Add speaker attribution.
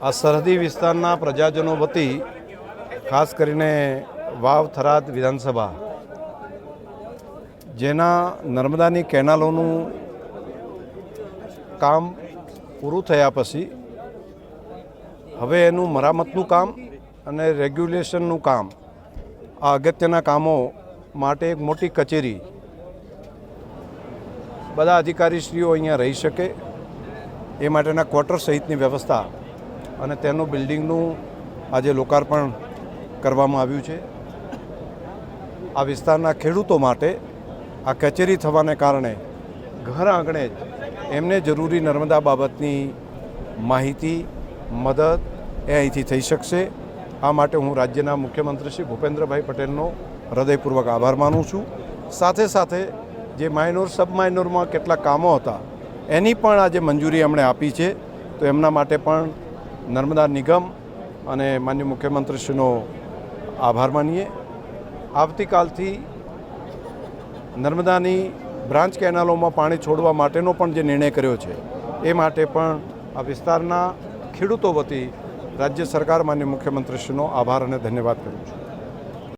Speaker 1: આ સરહદી વિસ્તારના પ્રજાજનો વતી ખાસ કરીને વાવ થરાદ વિધાનસભા, જેના નર્મદાની કેનાલોનું કામ પૂરું થયા પછી હવે એનું મરામતનું કામ અને રેગ્યુલેશનનું કામ, આ અગત્યના કામો માટે એક મોટી કચેરી બધા અધિકારીશ્રીઓ અહીંયા રહી શકે, એ માટેના ક્વાર્ટર સહિતની વ્યવસ્થા અને તેનું બિલ્ડિંગનું આજે લોકાર્પણ કરવામાં આવ્યું છે. આ વિસ્તારના ખેડૂતો માટે આ કચેરી થવાને કારણે ઘર આંગણે જ એમને જરૂરી નર્મદા બાબતની માહિતી, મદદ એ અહીંથી થઈ શકશે. આ માટે હું રાજ્યના મુખ્યમંત્રી શ્રી ભૂપેન્દ્રભાઈ પટેલનો હૃદયપૂર્વક આભાર માનું છું. સાથે સાથે જે માઇનોર સબ માઇનોરમાં કેટલા કામો હતા, એની પણ આજે મંજૂરી એમણે આપી છે. તો એમના માટે પણ નર્મદા નિગમ અને માન્ય મુખ્યમંત્રીશ્રીનો આભાર માનીએ. આવતીકાલથી નર્મદાની બ્રાન્ચ કેનાલોમાં પાણી છોડવા માટેનો પણ જે નિર્ણય કર્યો છે, એ માટે પણ આ વિસ્તારના ખેડૂતો વતી રાજ્ય સરકાર માન્ય મુખ્યમંત્રીશ્રીનો આભાર અને ધન્યવાદ કરું છું.